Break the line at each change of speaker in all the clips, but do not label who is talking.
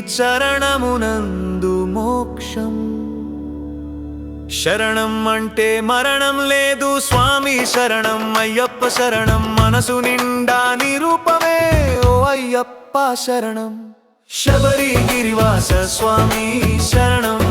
చరణమునందు మోక్షం. శరణం అంటే మరణం లేదు స్వామి శరణం అయ్యప్ప శరణం. మనసు నిండా నిరూపమే ఓ అయ్యప్ప శరణం. శబరి గిరివాస స్వామి శరణం.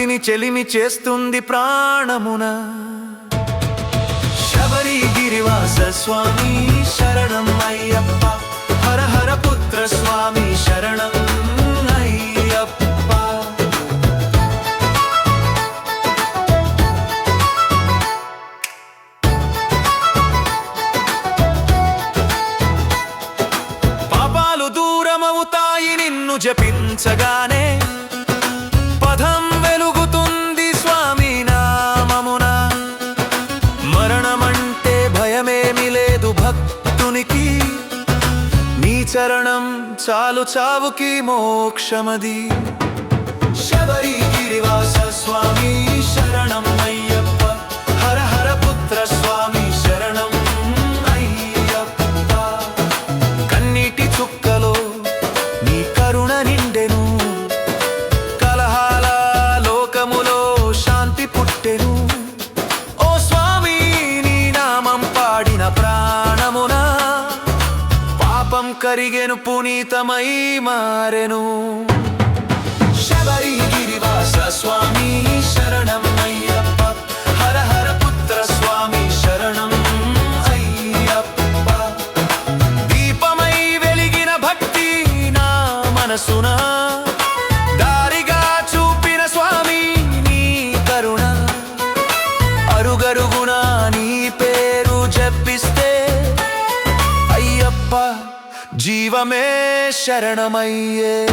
కంటిని చెలిమి చేస్తుంది ప్రాణమున. శబరి గిరివాస స్వామి శరణం అయ్యప్ప. హర హర పుత్ర స్వామి శరణం అయ్యప్ప. పాపాలు దూరమవుతాయి నిన్ను జపించగానే. పదం చరణం చాలు చావుకి మోక్షమది. కరిగెను పునీతమై మారెను. శబరి గిరివాస స్వామి శరణం అయ్యప్ప. హర హర పుత్ర స్వామి శరణం అయ్యప్ప. దీపమై వెలిగిన భక్తి నా మనసున. దారిగా చూపిన స్వామి నీ నీ పేరు జపిస్తే అయ్యప్ప. ஜீவமே சரணமையே.